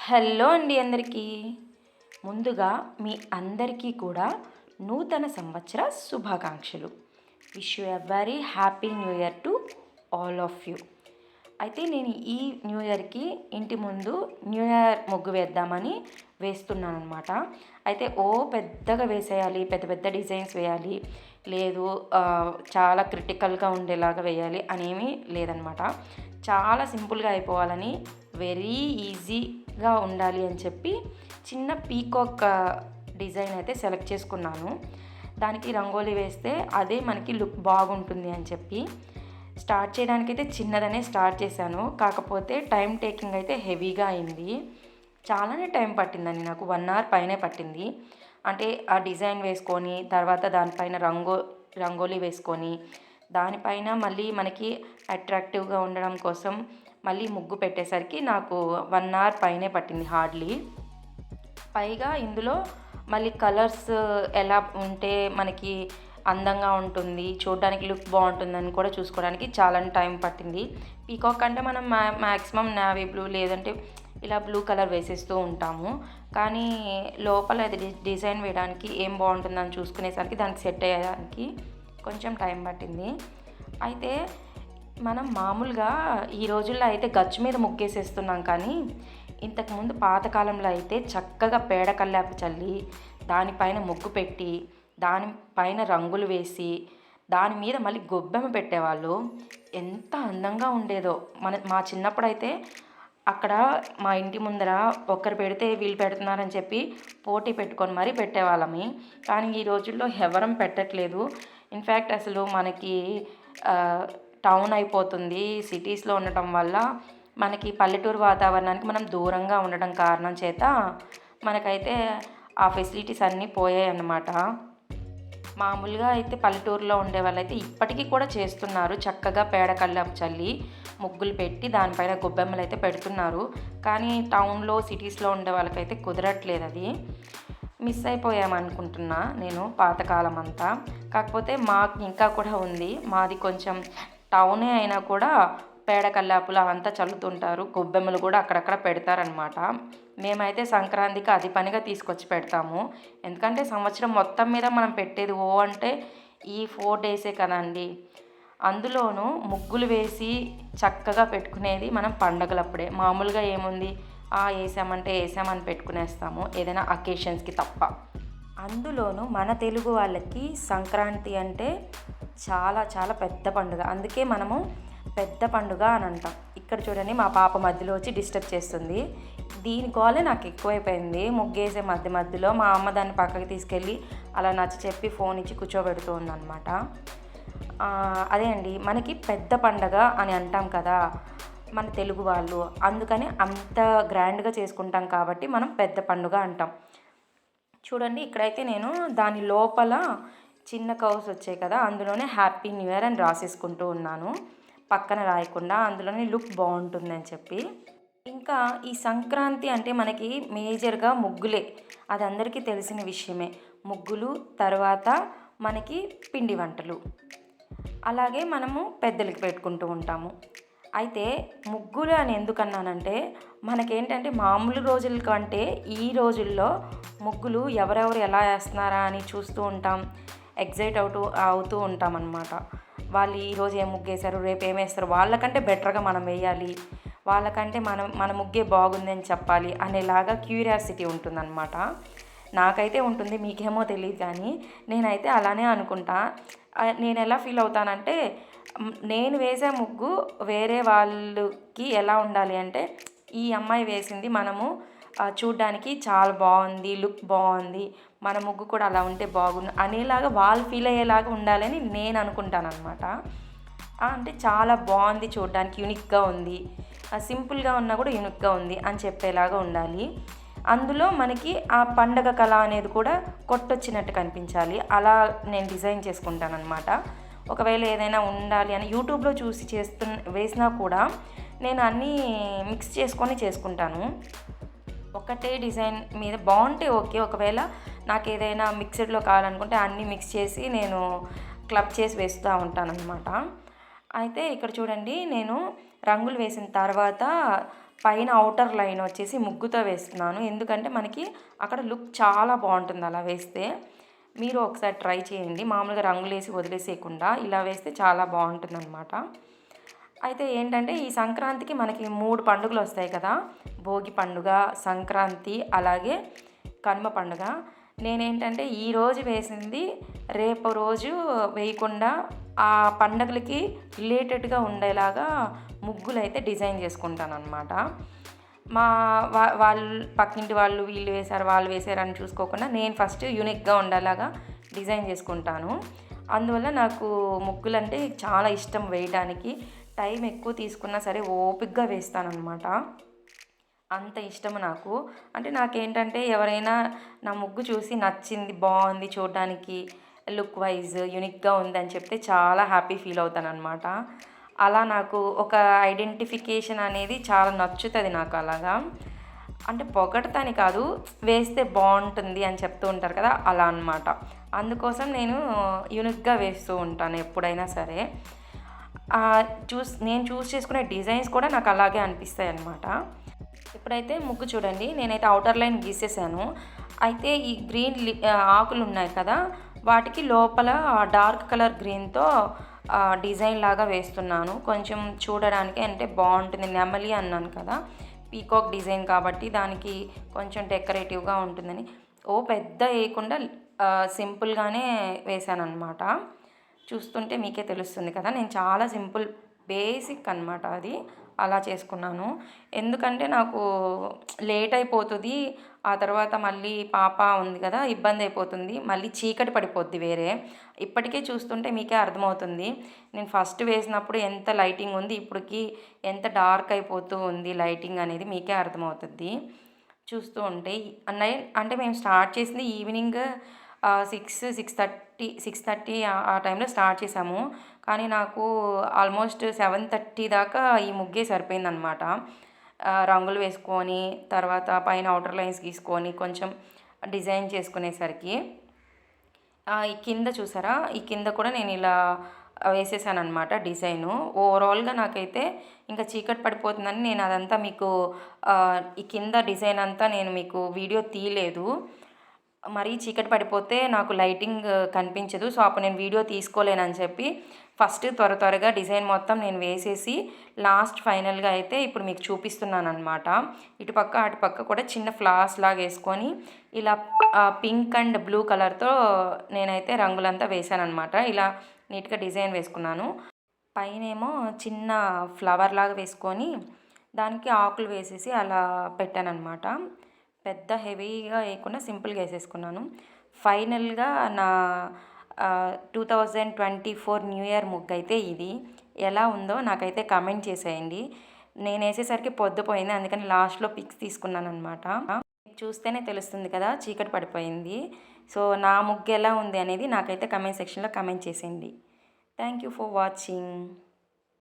Hello అండి అందరికీ. ముందుగా మీ అందరికీ కూడా నూతన సంవత్సర శుభాకాంక్షలు. Wish you a very happy new year to all of you అయితే నేను ఈ న్యూ ఇయర్కి ఇంటి ముందు న్యూ ఇయర్ ముగ్గు వేద్దామని వేస్తున్నాను అనమాట అయితే ఓ పెద్దగా వేసేయాలి పెద్ద పెద్ద డిజైన్స్ వేయాలి లేదు చాలా క్రిటికల్గా ఉండేలాగా వేయాలి అనేమి లేదనమాట చాలా సింపుల్గా అయిపోవాలని వెరీ ఈజీ గా ఉండాలి అని చెప్పి చిన్న పీకాక్ డిజైన్ అయితే సెలెక్ట్ చేసుకున్నాను. దానికి రంగోలీ వేస్తే అదే మనకి లుక్ బాగుంటుంది అని చెప్పి. స్టార్ట్ చేయడానికైతే చిన్నదనే స్టార్ట్ చేశాను. కాకపోతే టైం టేకింగ్ అయితే హెవీగా అయింది. చాలానే టైం పట్టిందండి నాకు. వన్ అవర్ పైనే పట్టింది. అంటే ఆ డిజైన్ వేసుకొని తర్వాత దానిపైన రంగో రంగోలీ వేసుకొని దానిపైన మళ్ళీ మనకి అట్రాక్టివ్గా ఉండడం కోసం మళ్ళీ ముగ్గు పెట్టేసరికి నాకు వన్ అవర్ పైనే పట్టింది హార్డ్లీ పైగా ఇందులో మళ్ళీ కలర్స్ ఎలా ఉంటే మనకి అందంగా ఉంటుంది చూడడానికి లుక్ బాగుంటుందని కూడా చూసుకోవడానికి చాలా టైం పట్టింది. పీకాక్ అంటే మనం మ్యా మ్యాక్సిమం నావీ బ్లూ లేదంటే ఇలా బ్లూ కలర్ వేసేస్తూ ఉంటాము. కానీ లోపల అది డి- డిజైన్ వేయడానికి ఏం బాగుంటుందని చూసుకునేసరికి దానికి సెట్ అయ్యేదానికి కొంచెం టైం పట్టింది. అయితే మనం మామూలుగా ఈ రోజుల్లో అయితే గచ్చు మీద ముగ్గేసేస్తున్నాం కానీ ఇంతకుముందు పాతకాలంలో అయితే చక్కగా పేడ కల్లాపి చల్లి దానిపైన ముగ్గు పెట్టి దానిపైన రంగులు వేసి దాని మీద మళ్ళీ గొబ్బెమ్మ పెట్టేవాళ్ళు. ఎంత అందంగా ఉండేదో. మన మా చిన్నప్పుడు అయితే అక్కడ మా ఇంటి ముందర ఒక్కరు పెడితే వీళ్ళు పెడుతున్నారని చెప్పి పోటీ పెట్టుకొని మరీ పెట్టేవాళ్ళమి. కానీ ఈ రోజుల్లో ఎవరం పెట్టట్లేదు. ఇన్ఫ్యాక్ట్ అసలు మనకి టౌన్ అయిపోతుంది. సిటీస్లో ఉండటం వల్ల మనకి పల్లెటూరు వాతావరణానికి మనం దూరంగా ఉండడం కారణం చేత మనకైతే ఆ ఫెసిలిటీస్ అన్నీ పోయాయి అన్నమాట మామూలుగా అయితే పల్లెటూరులో ఉండే వాళ్ళైతే ఇప్పటికీ కూడా చేస్తున్నారు. చక్కగా పేడ కళ్ళం చల్లి ముగ్గులు పెట్టి దానిపైన గొబ్బెమ్మలు అయితే పెడుతున్నారు. కానీ టౌన్లో సిటీస్లో ఉండే వాళ్ళకైతే కుదరట్లేదు అది. మిస్ అయిపోయామనుకుంటున్నా నేను పాతకాలం అంతా కాకపోతే మాకు ఇంకా కూడా ఉంది. మాది కొంచెం టౌనే అయినా కూడా పేడ కల్లాపులు అవంతా చల్లుతుంటారు. గొబ్బెమ్మలు కూడా అక్కడక్కడ పెడతారనమాట మేమైతే సంక్రాంతికి అది పనిగా తీసుకొచ్చి పెడతాము. ఎందుకంటే సంవత్సరం మొత్తం మీద మనం పెట్టేది ఓ అంటే ఈ ఫోర్ డేసే కదండి. అందులోనూ ముగ్గులు వేసి చక్కగా పెట్టుకునేది మనం పండగలప్పుడే. మామూలుగా ఏముంది? ఆ వేసామంటే వేసామని పెట్టుకునేస్తాము. ఏదైనా అకేషన్స్కి తప్ప. అందులోనూ మన తెలుగు వాళ్ళకి సంక్రాంతి అంటే చాలా చాలా పెద్ద పండుగ. అందుకే మనము పెద్ద పండుగ అని అంటాం. ఇక్కడ చూడండి మా పాప మధ్యలో వచ్చి డిస్టర్బ్ చేస్తుంది. దీని గోలే నాకు ఎక్కువైపోయింది. ముగ్గేసే మధ్య మధ్యలో మా అమ్మ దాన్ని పక్కకి తీసుకెళ్ళి అలా నచ్చ చెప్పి ఫోన్ ఇచ్చి కూర్చోబెడుతూ ఉందన్నమాట. అదే అండి మనకి పెద్ద పండగ అని అంటాం కదా మన తెలుగు వాళ్ళు. అందుకని అంత గ్రాండ్గా చేసుకుంటాం కాబట్టి మనం పెద్ద పండుగ అంటాం. చూడండి ఇక్కడైతే నేను దాని లోపల చిన్న కౌస్ వచ్చాయి కదా అందులోనే హ్యాపీ న్యూ ఇయర్ అని రాసేసుకుంటూ ఉన్నాను. పక్కన రాయకుండా అందులోనే లుక్ బాగుంటుందని చెప్పి. ఇంకా ఈ సంక్రాంతి అంటే మనకి మేజర్గా ముగ్గులే. అది అందరికీ తెలిసిన విషయమే. ముగ్గులు తర్వాత మనకి పిండి వంటలు. అలాగే మనము పెద్దలకి పెట్టుకుంటూ ఉంటాము. అయితే ముగ్గులు అని ఎందుకన్నానంటే మనకేంటంటే మామూలు రోజుల కంటే ఈ రోజుల్లో ముగ్గులు ఎవరెవరు ఎలా వేస్తున్నారా అని చూస్తూ ఉంటాం. ఎగ్జైట్ అవుతూ అవుతూ ఉంటామన్నమాట. వాళ్ళు ఈరోజు ఏం ముగ్గేశారు రేపు ఏం వేస్తారు? వాళ్ళకంటే బెటర్గా మనం వేయాలి. వాళ్ళకంటే మనం మన ముగ్గే బాగుంది అని చెప్పాలి అనేలాగా క్యూరియాసిటీ ఉంటుందన్నమాట. నాకైతే ఉంటుంది మీకేమో తెలియదు కానీ నేనైతే అలానే అనుకుంటా. నేను ఎలా ఫీల్ అవుతానంటే నేను వేసే ముగ్గు వేరే వాళ్ళకి ఎలా ఉండాలి అంటే ఈ అమ్మాయి వేసింది మనము చూడ్డానికి చాలా బాగుంది లుక్ బాగుంది మన ముగ్గు కూడా అలా ఉంటే బాగుంది అనేలాగా వాళ్ళు ఫీల్ అయ్యేలాగా ఉండాలని నేను అనుకుంటాను అనమాట అంటే చాలా బాగుంది చూడడానికి యూనిక్గా ఉంది. సింపుల్గా ఉన్నా కూడా యూనిక్గా ఉంది అని చెప్పేలాగా ఉండాలి. అందులో మనకి ఆ పండగ కళ అనేది కూడా కొట్టొచ్చినట్టు కనిపించాలి. అలా నేను డిజైన్ చేసుకుంటాను అనమాట ఒకవేళ ఏదైనా ఉండాలి అని యూట్యూబ్లో చూసి చేస్తు వేసినా కూడా నేను అన్నీ మిక్స్ చేసుకొని చేసుకుంటాను. ఒకటే డిజైన్ మీద బాగుంటే ఓకే. ఒకవేళ నాకు ఏదైనా మిక్స్డ్లో కావాలనుకుంటే అన్నీ మిక్స్ చేసి నేను క్లబ్ చేసి వేస్తూ ఉంటాను అనమాట అయితే ఇక్కడ చూడండి నేను రంగులు వేసిన తర్వాత పైన అవుటర్ లైన్ వచ్చేసి ముగ్గుతో వేస్తున్నాను. ఎందుకంటే మనకి అక్కడ లుక్ చాలా బాగుంటుంది అలా వేస్తే. మీరు ఒకసారి ట్రై చేయండి. మామూలుగా రంగులు వేసి వదిలేసేయకుండా ఇలా వేస్తే చాలా బాగుంటుంది అనమాట అయితే ఏంటంటే ఈ సంక్రాంతికి మనకి మూడు పండుగలు వస్తాయి కదా. భోగి పండుగ సంక్రాంతి అలాగే కనుమ పండుగ. నేనేంటంటే ఈరోజు వేసింది రేపు రోజు వేయకుండా ఆ పండగలకి రిలేటెడ్గా ఉండేలాగా ముగ్గులు అయితే డిజైన్ చేసుకుంటాను అనమాట మా వా వాళ్ళు పక్కింటి వాళ్ళు వీళ్ళు వేశారు వాళ్ళు వేశారని చూసుకోకుండా నేను ఫస్ట్ యూనిక్గా ఉండేలాగా డిజైన్ చేసుకుంటాను. అందువల్ల నాకు ముగ్గులు అంటే చాలా ఇష్టం వేయడానికి టైం ఎక్కువ తీసుకున్నా సరే ఓపిక్గా వేస్తానన్నమాట. అంత ఇష్టం నాకు. అంటే నాకేంటంటే ఎవరైనా నా ముగ్గు చూసి నచ్చింది బాగుంది చూడడానికి లుక్ వైజ్ యూనిక్గా ఉందని చెప్తే చాలా హ్యాపీ ఫీల్ అవుతాననమాట అలా నాకు ఒక ఐడెంటిఫికేషన్ అనేది చాలా నచ్చుతుంది నాకు అలాగా. అంటే పొగడతాని కాదు వేస్తే బాగుంటుంది అని చెప్తూ ఉంటారు కదా అలా అనమాట అందుకోసం నేను యూనిక్గా వేస్తూ ఉంటాను ఎప్పుడైనా సరే. చూస్ నేను చూస్ చేసుకునే డిజైన్స్ కూడా నాకు అలాగే అనిపిస్తాయి అనమాట ఇప్పుడైతే ముగ్గు చూడండి నేనైతే అవుటర్ లైన్ గీసేసాను. అయితే ఈ గ్రీన్ ఆకులు ఉన్నాయి కదా వాటికి లోపల డార్క్ కలర్ గ్రీన్తో డిజైన్ లాగా వేస్తున్నాను. కొంచెం చూడడానికి అంటే బాగుంటుంది నెమలి అన్నాను కదా పీకాక్ డిజైన్ కాబట్టి దానికి కొంచెం డెకరేటివ్గా ఉంటుందని. ఓ పెద్ద వేయకుండా సింపుల్గానే వేసాను అనమాట చూస్తుంటే మీకే తెలుస్తుంది కదా. నేను చాలా సింపుల్ బేసిక్ అనమాట అది. అలా చేసుకున్నాను. ఎందుకంటే నాకు లేట్ అయిపోతుంది. ఆ తర్వాత మళ్ళీ పాప ఉంది కదా ఇబ్బంది అయిపోతుంది. మళ్ళీ చీకటి పడిపోద్ది వేరే. ఇప్పటికే చూస్తుంటే మీకే అర్థమవుతుంది. నేను ఫస్ట్ వేసినప్పుడు ఎంత లైటింగ్ ఉంది ఇప్పటికి ఎంత డార్క్ అయిపోతూ ఉంది లైటింగ్ అనేది మీకే అర్థమవుతుంది. చూస్తూ ఉంటే నైన్ అంటే మేము స్టార్ట్ చేసింది evening six six thirty six thirty ఆ టైంలో స్టార్ట్ చేసాము కానీ నాకు ఆల్మోస్ట్ సెవెన్ థర్టీ దాకా ఈ ముగ్గే సరిపోయిందనమాట రంగులు వేసుకొని తర్వాత పైన అవుటర్ లైన్స్ గీసుకొని కొంచెం డిజైన్ చేసుకునేసరికి ఈ కింద చూసారా? ఈ కింద కూడా నేను ఇలా వేసేసాను అనమాట డిజైను ఓవరాల్గా నాకైతే ఇంకా చీకటి పడిపోతుందని నేను అదంతా మీకు ఈ కింద డిజైన్ అంతా నేను మీకు వీడియో తీయలేదు. మరీ చీకటి పడిపోతే నాకు లైటింగ్ కనిపించదు. సో అప్పుడు నేను వీడియో తీసుకోలేనని చెప్పి ఫస్ట్ త్వర త్వరగా డిజైన్ మొత్తం నేను వేసేసి లాస్ట్ ఫైనల్గా అయితే ఇప్పుడు మీకు చూపిస్తున్నాను అనమాట ఇటుపక్క అటుపక్క కూడా చిన్న ఫ్లాస్ లాగా వేసుకొని ఇలా పింక్ అండ్ బ్లూ కలర్తో నేనైతే రంగులంతా వేసాను అనమాట ఇలా నీట్గా డిజైన్ వేసుకున్నాను. పైనేమో చిన్న ఫ్లవర్ లాగా వేసుకొని దానికి ఆకులు వేసేసి అలా పెట్టాను అనమాట పెద్ద హెవీగా వేయకుండా సింపుల్గా వేసేసుకున్నాను. ఫైనల్గా నా two thousand twenty four new year ముగ్గు అయితే ఇది. ఎలా ఉందో నాకైతే కమెంట్ చేసేయండి. నేను వేసేసరికి పొద్దుపోయింది అందుకని లాస్ట్లో పిక్స్ తీసుకున్నాను అనమాట చూస్తేనే తెలుస్తుంది కదా చీకటి పడిపోయింది. సో నా ముగ్గు ఎలా ఉంది అనేది నాకైతే కమెంట్ సెక్షన్లో కమెంట్ చేసేయండి. Thank you for watching.